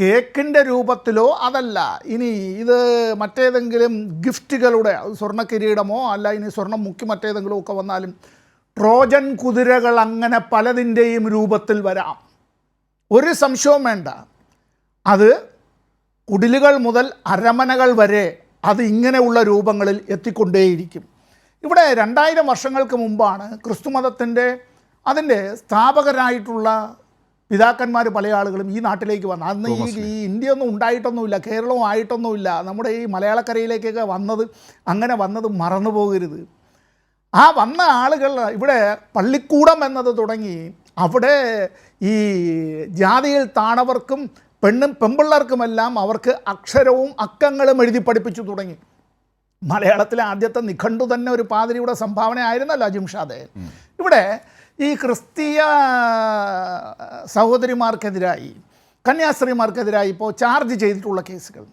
കേക്കിന്റെ രൂപത്തിലോ അതല്ല. ഇനി ഇത് മറ്റേതെങ്കിലും ഗിഫ്റ്റുകളുടെ സ്വർണ കിരീടമോ അല്ല ഇനി സ്വർണം മുക്കി മറ്റേതെങ്കിലും ഒക്കെ വന്നാലും ട്രോജൻ കുതിരകൾ അങ്ങനെ പലതിന്റെയും രൂപത്തിൽ വരാം. ഒരു സംശയവും വേണ്ട. അത് കുടിലുകൾ മുതൽ അരമനകൾ വരെ അത് ഇങ്ങനെയുള്ള രൂപങ്ങളിൽ എത്തിക്കൊണ്ടേയിരിക്കും. ഇവിടെ രണ്ടായിരം വർഷങ്ങൾക്ക് മുമ്പാണ് ക്രിസ്തുമതത്തിന്റെ അതിന്റെ സ്ഥാപകരായിട്ടുള്ള പിതാക്കന്മാർ പല ആളുകളും ഈ നാട്ടിലേക്ക് വന്നു. അന്ന് ഈ ഈ ഇന്ത്യ ഒന്നും ഉണ്ടായിട്ടൊന്നുമില്ല കേരളവും ആയിട്ടൊന്നുമില്ല. നമ്മുടെ ഈ മലയാളക്കരയിലേക്കൊക്കെ വന്നത് അങ്ങനെ വന്നത് മറന്നു പോകരുത്. ആ വന്ന ആളുകൾ ഇവിടെ പള്ളിക്കൂടം എന്നത് തുടങ്ങി അവിടെ ഈ ജാതിയിൽ താണവർക്കും പെണ്ണും പെമ്പിള്ളേർക്കുമെല്ലാം അവർക്ക് അക്ഷരവും അക്കങ്ങളും എഴുതി പഠിപ്പിച്ചു തുടങ്ങി. മലയാളത്തിലെ ആദ്യത്തെ നിഘണ്ടു തന്നെ ഒരു പാതിരിയുടെ സംഭാവന ആയിരുന്നല്ലോ അജിംഷാദെ. ഇവിടെ ഈ ക്രിസ്തീയ സഹോദരിമാർക്കെതിരായി കന്യാസ്ത്രീമാർക്കെതിരായി ഇപ്പോൾ ചാർജ് ചെയ്തിട്ടുള്ള കേസുകൾ.